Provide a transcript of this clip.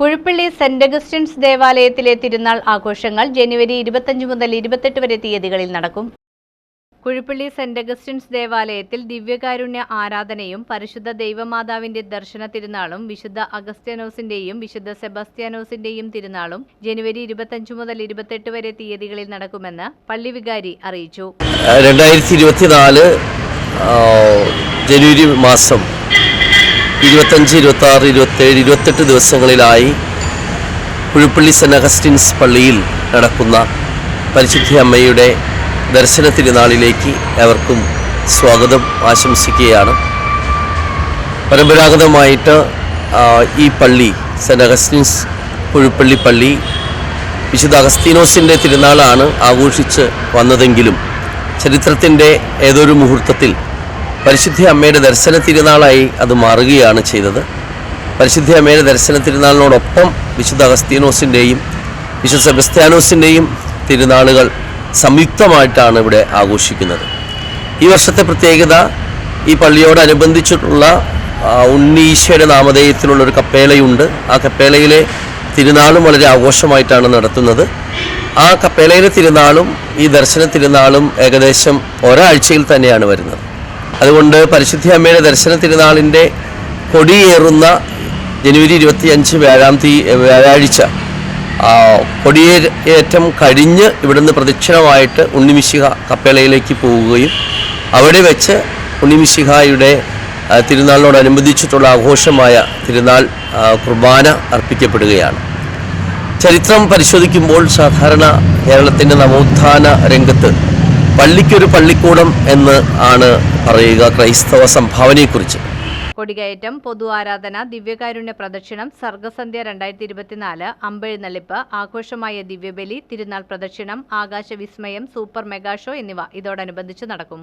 Kuzhuppilly saint Augustine's ദേവാലയത്തിലെ തിരുനാൾ ആഘോഷങ്ങൾ ജനുവരി ഇരുപത്തഞ്ച് മുതൽ ഇരുപത്തെട്ട് വരെ തീയതികളിൽ നടക്കും. കുഴിപ്പള്ളി സെന്റ് അഗസ്റ്റിൻസ് ദേവാലയത്തിൽ ദിവ്യകാരുണ്യ ആരാധനയും പരിശുദ്ധ ദൈവമാതാവിന്റെ ദർശന തിരുനാളും വിശുദ്ധ അഗസ്ത്യാനോസിന്റെയും വിശുദ്ധ സെബാസ്റ്റ്യാനോസിന്റെയും തിരുനാളും ജനുവരി ഇരുപത്തഞ്ച് മുതൽ ഇരുപത്തെട്ട് വരെ തീയതികളിൽ നടക്കുമെന്ന് പള്ളി വികാരി അറിയിച്ചു. രണ്ടായിരത്തി ഇരുപത്തിനാല് ജനുവരി മാസം ഇരുപത്തഞ്ച് ഇരുപത്തി ആറ് ഇരുപത്തേഴ് ഇരുപത്തെട്ട് ദിവസങ്ങളിലായി പുഴുപ്പള്ളി സെന്റ് അഗസ്റ്റിൻസ് പള്ളിയിൽ നടക്കുന്ന പരിശുദ്ധി അമ്മയുടെ ദർശന തിരുനാളിലേക്ക് എവർക്കും സ്വാഗതം ആശംസിക്കുകയാണ്. പരമ്പരാഗതമായിട്ട് ഈ പള്ളി സെന്റ് അഗസ്റ്റിൻസ് പുഴുപ്പള്ളി പള്ളി വിശുദ്ധ അഗസ്തീനോസിന്റെ തിരുനാളാണ് ആഘോഷിച്ച് വന്നതെങ്കിലും ചരിത്രത്തിന്റെ ഏതൊരു മുഹൂർത്തത്തിൽ പരിശുദ്ധ അമ്മയുടെ ദർശന തിരുനാളായി അത് മാറുകയാണ് ചെയ്തത്. പരിശുദ്ധ അമ്മയുടെ ദർശന തിരുനാളിനോടൊപ്പം വിശുദ്ധ അഗസ്തീനോസിന്റെയും വിശുദ്ധ സെബസ്ത്യാനോസിന്റെയും തിരുനാളുകൾ സംയുക്തമായിട്ടാണ് ഇവിടെ ആഘോഷിക്കുന്നത്. ഈ വർഷത്തെ പ്രത്യേകത ഈ പള്ളിയോടനുബന്ധിച്ചിട്ടുള്ള ഉണ്ണീശയുടെ നാമധേയത്തിലുള്ള ഒരു കപ്പേളയുണ്ട്. ആ കപ്പേളയിലെ തിരുനാളും വളരെ ആഘോഷമായിട്ടാണ് നടത്തുന്നത്. ആ കപ്പേളയിലെ തിരുനാളും ഈ ദർശന തിരുനാളും ഏകദേശം ഒരാഴ്ചയിൽ തന്നെയാണ് വരുന്നത്. അതുകൊണ്ട് പരിശുദ്ധി അമ്മയുടെ ദർശന തിരുനാളിന്റെ കൊടിയേറുന്ന ജനുവരി ഇരുപത്തി അഞ്ച് വ്യാഴാം തീയതി വ്യാഴാഴ്ച കൊടിയേറ്റം കഴിഞ്ഞ് ഇവിടുന്ന് പ്രദക്ഷിണമായിട്ട് ഉണ്ണിമിശിഹ കപ്പേളയിലേക്ക് പോവുകയും അവിടെ വെച്ച് ഉണ്ണിമിശിഹായുടെ തിരുനാളിനോടനുബന്ധിച്ചിട്ടുള്ള ആഘോഷമായ തിരുനാൾ കുർബാന അർപ്പിക്കപ്പെടുകയാണ്. ചരിത്രം പരിശോധിക്കുമ്പോൾ സാധാരണ കേരളത്തിന്റെ നവോത്ഥാന രംഗത്ത് പള്ളിക്കൊരു പള്ളിക്കൂടം എന്ന് ആണ് പറയുക ക്രൈസ്തവ സംഭാവനയെക്കുറിച്ച്. കൊടികയറ്റം പൊതു ആരാധന ദിവ്യകാരുണ്യ പ്രദക്ഷിണം സർഗസന്ധ്യ രണ്ടായിരത്തി ഇരുപത്തിനാല് അമ്പെഴുന്നള്ളിപ്പ് ആഘോഷമായ ദിവ്യബലി തിരുനാൾ പ്രദക്ഷിണം ആകാശവിസ്മയം സൂപ്പർ മെഗാഷോ എന്നിവ ഇതോടനുബന്ധിച്ച് നടക്കും.